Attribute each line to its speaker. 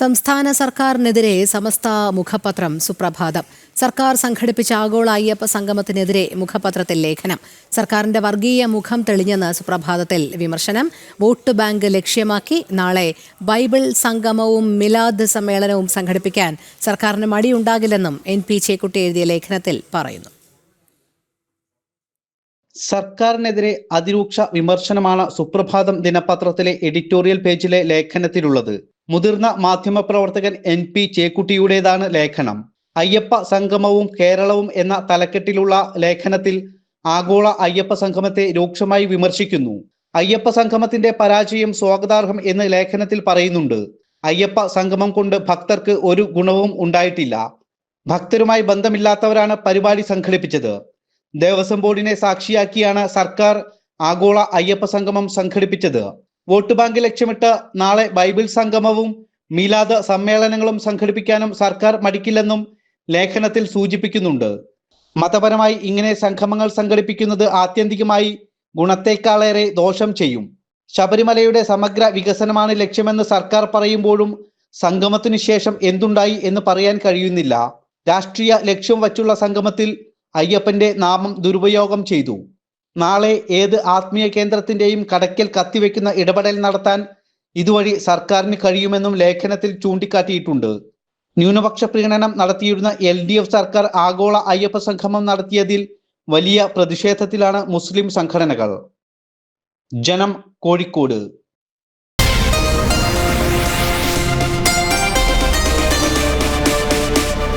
Speaker 1: സംസ്ഥാന സർക്കാരിനെതിരെ സമസ്ത മുഖപത്രം സുപ്രഭാതം. സർക്കാർ സംഘടിപ്പിച്ച ആഗോള അയ്യപ്പ സംഗമത്തിനെതിരെ മുഖപത്രത്തിൽ ലേഖനം. സർക്കാരിന്റെ വർഗീയ മുഖം തെളിഞ്ഞെന്ന് സുപ്രഭാതത്തിൽ വിമർശനം. വോട്ട് ബാങ്ക് ലക്ഷ്യമാക്കി നാളെ ബൈബിൾ സംഗമവും മിലാദ് സമ്മേളനവും സംഘടിപ്പിക്കാൻ സർക്കാരിന് മടിയുണ്ടാകില്ലെന്നും എൻ പി ചേക്കുട്ടി എഴുതിയ ലേഖനത്തിൽ പറയുന്നു.
Speaker 2: സർക്കാരിനെതിരെ അതിരൂക്ഷ വിമർശനമാണ് സുപ്രഭാതം ദിനപത്രത്തിലെ എഡിറ്റോറിയൽ പേജിലെ ലേഖനത്തിലുള്ളത്. മുതിർന്ന മാധ്യമപ്രവർത്തകൻ എൻ പി ചേക്കുട്ടിയുടേതാണ് ലേഖനം. അയ്യപ്പ സംഗമവും കേരളവും എന്ന തലക്കെട്ടിലുള്ള ലേഖനത്തിൽ ആഗോള അയ്യപ്പ സംഗമത്തെ രൂക്ഷമായി വിമർശിക്കുന്നു. അയ്യപ്പ സംഗമത്തിന്റെ പരാജയം സ്വാഗതാർഹം എന്ന് ലേഖനത്തിൽ പറയുന്നുണ്ട്. അയ്യപ്പ സംഗമം കൊണ്ട് ഭക്തർക്ക് ഒരു ഗുണവും ഉണ്ടായിട്ടില്ല. ഭക്തരുമായി ബന്ധമില്ലാത്തവരാണ് പരിപാടി സംഘടിപ്പിച്ചത്. ദേവസ്വം ബോർഡിനെ സാക്ഷിയാക്കിയാണ് സർക്കാർ ആഗോള അയ്യപ്പ സംഗമം സംഘടിപ്പിച്ചത്. വോട്ട് ബാങ്ക് ലക്ഷ്യമിട്ട് നാളെ ബൈബിൾ സംഗമവും മീലാദ് സമ്മേളനങ്ങളും സംഘടിപ്പിക്കാനും സർക്കാർ മടിക്കില്ലെന്നും ലേഖനത്തിൽ സൂചിപ്പിക്കുന്നുണ്ട്. മതപരമായി ഇങ്ങനെ സംഗമങ്ങൾ സംഘടിപ്പിക്കുന്നത് ആത്യന്തികമായി ഗുണത്തേക്കാളേറെ ദോഷം ചെയ്യും. ശബരിമലയുടെ സമഗ്ര വികസനമാണ് ലക്ഷ്യമെന്ന് സർക്കാർ പറയുമ്പോഴും സംഗമത്തിനു ശേഷം എന്തുണ്ടായി എന്ന് പറയാൻ കഴിയുന്നില്ല. രാഷ്ട്രീയ ലക്ഷ്യം വച്ചുള്ള സംഗമത്തിൽ അയ്യപ്പന്റെ നാമം ദുരുപയോഗം ചെയ്തു. നാളെ ഏത് ആത്മീയ കേന്ദ്രത്തിന്റെയും കടക്കൽ കത്തിവെക്കുന്ന ഇടപെടൽ നടത്താൻ ഇതുവഴി സർക്കാരിന് കഴിയുമെന്നും ലേഖനത്തിൽ ചൂണ്ടിക്കാട്ടിയിട്ടുണ്ട്. ന്യൂനപക്ഷ പ്രീണനം നടത്തിയിരുന്ന എൽ ഡി എഫ് സർക്കാർ ആഗോള അയ്യപ്പ സംഗമം നടത്തിയതിൽ വലിയ പ്രതിഷേധത്തിലാണ് മുസ്ലിം സംഘടനകൾ. ജനം കോഴിക്കോട്.